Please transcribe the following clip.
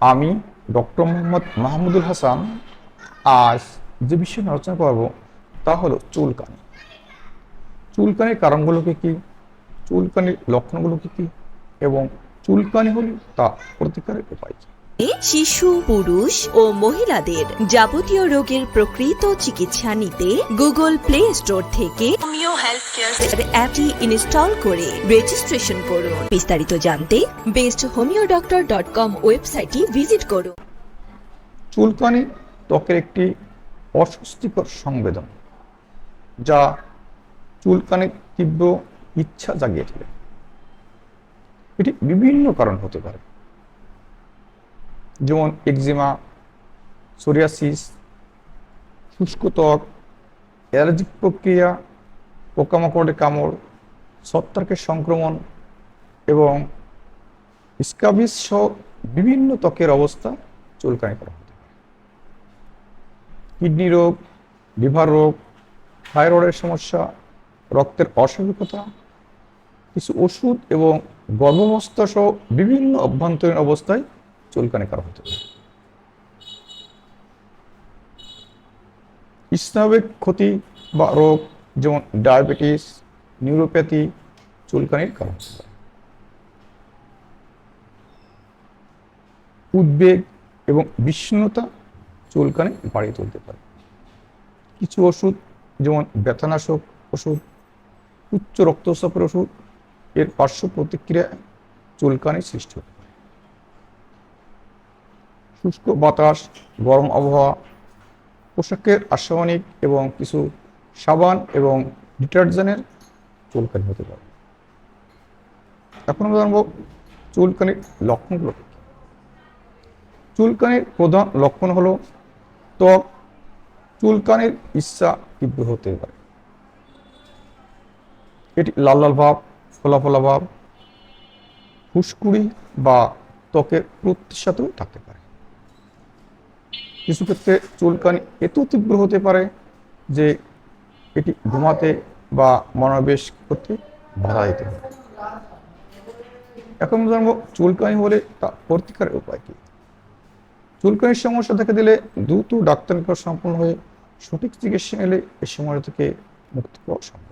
আমি ডক্টর মোহাম্মদ মাহমুদুল হাসান আজ যে বিষয়ে আলোচনা করব, তা হলো চুলকানি। চুলকানির কারণগুলো কি? চুলকানির লক্ষণগুলো কি? কি এবং চুলকানি হলে তা প্রতিকারের উপায় কি? শিশু পুরুষ ও মহিলাদের যাবতীয় রোগের প্রকৃত চিকিৎসা নিতে গুগল প্লে স্টোর থেকে হোমিও হেলথ কেয়ার অ্যাপটি ইনস্টল করে রেজিস্ট্রেশন করুন। বিস্তারিত জানতে best homeo doctor dot com ওয়েবসাইটটি ভিজিট করুন। চুলকানি ত্বকের একটি অস্বস্তিকর সংবেদন যা চুলকানির তীব্র ইচ্ছা জাগিয়ে তোলে। এটি বিভিন্ন কারণ হতে পারে। যেমন একজিমা সোরিয়াসিস শুষ্ক ত্বক অ্যালার্জিক প্রক্রিয়া, পোকামাকড়ের কামড় ছত্রাকের সংক্রমণ এবং স্কাবিস সহ বিভিন্ন ত্বকের অবস্থা চুলকানি করা হতে পারে। কিডনি রোগ, লিভার রোগ, থাইরয়েডের সমস্যা, রক্তের অস্বাভাবিকতা, কিছু ওষুধ এবং গর্ভাবস্থা সহ বিভিন্ন অভ্যন্তরীণ অবস্থায় চুলকানি করা হতে। পারে স্নায়বিক ক্ষতি বা রোগ যেমন ডায়াবেটিস, নিউরোপ্যাথি চুলকানির কারণ উদ্বেগ এবং বিষণ্ণতা চুলকানি বাড়িয়ে তুলতে পারে। কিছু ওষুধ যেমন ব্যথানাশক ওষুধ, উচ্চ রক্তচাপের ওষুধ, এর পার্শ্ব প্রতিক্রিয়া চুলকানি সৃষ্টি পারে। শুষ্ক বাতাস, গরম আবহাওয়া, পোশাকের রাসায়নিক এবং কিছু সাবান এবং ডিটারজেন্টের চুলকানি হতে পারে। এখন আমরা জানব চুলকানির লক্ষণগুলো। চুলকানির প্রধান লক্ষণ হলো ত্বক, চুলকানির ইচ্ছা তীব্র হতে পারে। এটি লাল লাল ভাব ফোলা ফোলা ভাব, ফুসকুড়ি বা ত্বকের প্রত্যাশাতেও থাকতে পারে। কিছু ক্ষেত্রে চুলকানি এত তীব্র হতে পারে যে এটি ঘুমাতে বা মনোবেশ করতে বাধা দিতে পারে। এখন জানব চুলকানি হলে তা প্রতিকারের উপায় কি? চুলকানির সমস্যা দেখা দিলে দ্রুত ডাক্তার নিকট সম্পূর্ণ হয়ে সঠিক চিকিৎসা নিলে এই সমস্যা থেকে মুক্তি পাওয়া সম্ভব।